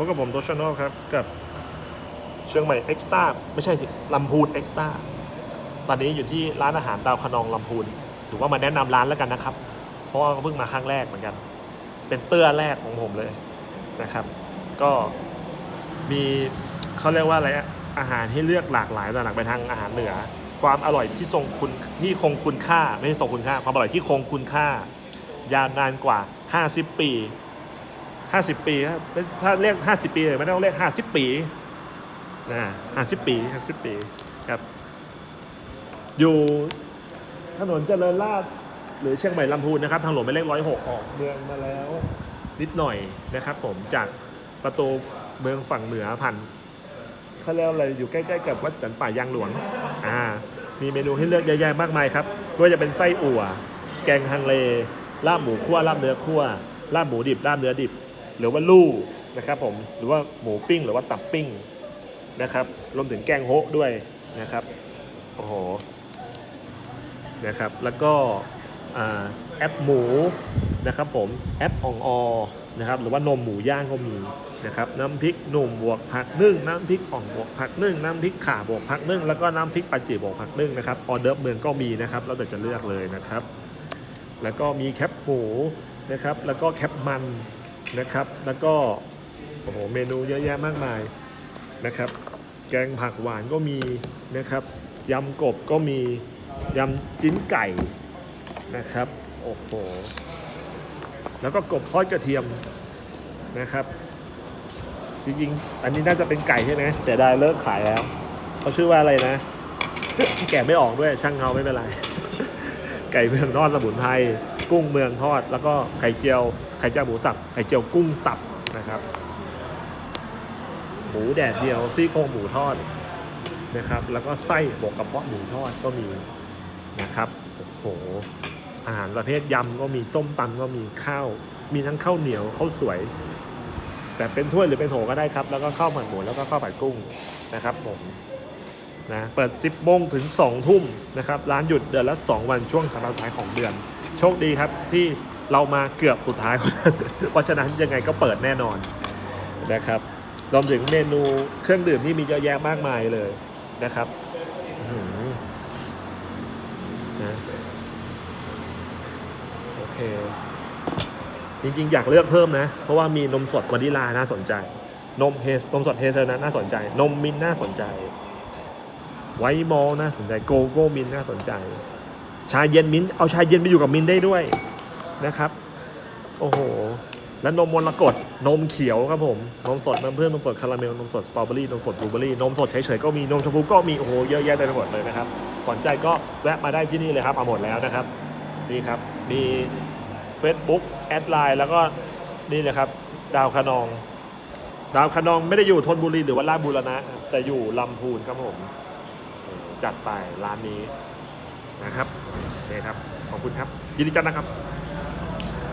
พบกับผมโตชานอลครับ กับเชียงใหม่เอ็กซ์ต้าไม่ใช่ลำพูนเอ็กซ์ต้าตอนนี้อยู่ที่ร้านอาหารดาวคะนองลำพูนถือว่ามาแนะนำร้านแล้วกันนะครับ เพราะว่าเพิ่งมาครั้งแรกเหมือนกัน เป็นเตื้อแรกของผมเลยนะครับ ก็มีเขาเรียกว่าอะไรอาหารให้เลือกหลากหลายแต่หนักไปทางอาหารเหนือ ความอร่อยที่ทรงคุณที่คงคุณค่าไม่ใช่ทรงคุณค่า ความอร่อยที่คงคุณค่า ยาวนานกว่า 50 ปี 50ปีครับถ้าเรียก50ปีเลยไม่ต้องเรียก50ปีนะ50ปี50ปีครับ อยู่ถนนเจริญราษฎร์หรือเชียงใหม่ลำพูนนะครับ ทางหลวงหมายเลขร้อยหกออกเมืองมาแล้วนิดหน่อยนะครับ ผมจากประตูเมืองฝั่งเหนือผ่านเขาเรียกว่าอะไรอยู่ใกล้ๆกับวัดสันป่ายางหลวงอ่ามีเมนูให้เลือกเยอะแยะมากมายครับไม่ว่าจะเป็นไส้อั่ว แกงฮังเลลาบหมูคั่วลาบเนื้อคั่วลาบหมูดิบลาบเนื้อดิบ หรือว่าลู่นะครับผมหรือว่าหมูปิ้ง หรือว่าตับปิ้งนะครับรวมถึงแกงโฮะด้วยนะครับโอ้โหนะครับแล้วก็แอปหมูนะครับผมแอปอ่องออนะครับหรือว่านมหมูย่างก็มีนะครับน้ำพริกหนุ่มบวกผักนึ่งน้ำพริกอ่องบวกผักนึ่งน้ำพริกข่าบวกผักนึ่งแล้วก็น้ำพริกปาจีบวกผักนึ่งนะครับออเดิร์ฟเมืองก็มีนะครับเราแต่จะเลือกเลยนะครับ แล้วก็มีแคปหมูนะครับแล้วก็แคปมัน นะครับ แล้วก็โอ้โหเมนูเยอะแยะมากมายนะครับ แกงผักหวานก็มีนะครับยำกบก็มียำจิ้นไก่นะครับ โอ้โห แล้วก็กบทอดกระเทียมนะครับ จริงๆ อันนี้น่าจะเป็นไก่ใช่ไหมแต่ได้เลิกขายแล้วเขาชื่อว่าอะไรนะ แกะไม่ออกด้วยช่างเขาไม่เป็นไร ไก่เมืองทอดสมุนไพร กุ้งเมืองทอด แล้วก็ไข่เจียว ไข่เจียวหมูสับ ไข่เจียวกุ้งสับนะครับ หมูแดดเดียวซี่โครงหมูทอดนะครับ แล้วก็ไส้บวกกระเพาะหมูทอดก็มีนะครับโอ้โหอาหารประเภทยำก็มีส้มตำก็มีข้าว มีทั้งข้าวเหนียวข้าวสวย แต่เป็นถ้วยหรือเป็นโถก็ได้ครับ แล้วก็ข้าวผัดหมูแล้วก็ข้าวผัดกุ้งนะครับผมนะเปิด 10โมงถึง 2 ทุ่มนะครับ ร้านหยุดเดือนละ 2 วันช่วงสัปดาห์ท้ายของเดือน โชคดีครับที่เรามาเกือบสุดท้าย เพราะฉะนั้นยังไงก็เปิดแน่นอนนะครับรวมถึงเมนูเครื่องดื่มที่มีเยอะแยะมากมายเลยนะครับนะโอเค จริงๆ อยากเลือกเพิ่มนะ เพราะว่ามีนมสดวานิลาน่าสนใจ นมเฮสนมสดเฮเซลนัทน่าสนใจ นมมินน่าสนใจ ไวมอลน่าสนใจ โกโก้มินน่าสนใจ ชาเย็นมิ้นท์เอาชาเย็นไปอยู่กับมิ้นได้ด้วยนะครับ โอ้โห แล้วนมมรกตนมเขียวครับผม นมสดน้ำเพื่อนนมสดคาราเมล นมสดสตรอเบอรี่ นมสดบลูเบอรี่ นมสดเฉยๆก็มี นมชมพูก็มี โอ้โห เยอะแยะเต็มไปหมดเลยนะครับสนใจก็แวะมาได้ที่นี่เลยครับเอาหมดแล้วนะครับ นี่ครับ มี Facebook แอดไลน์แล้วก็นี่เลยครับ ดาวคะนอง ดาวคะนองไม่ได้อยู่ธนบุรีหรือว่าราชบุรณะ แต่อยู่ลำพูนครับผม จัดไปร้านนี้ นะครับโอเครับ ขอบคุณครับ ยินดีจังนะครับ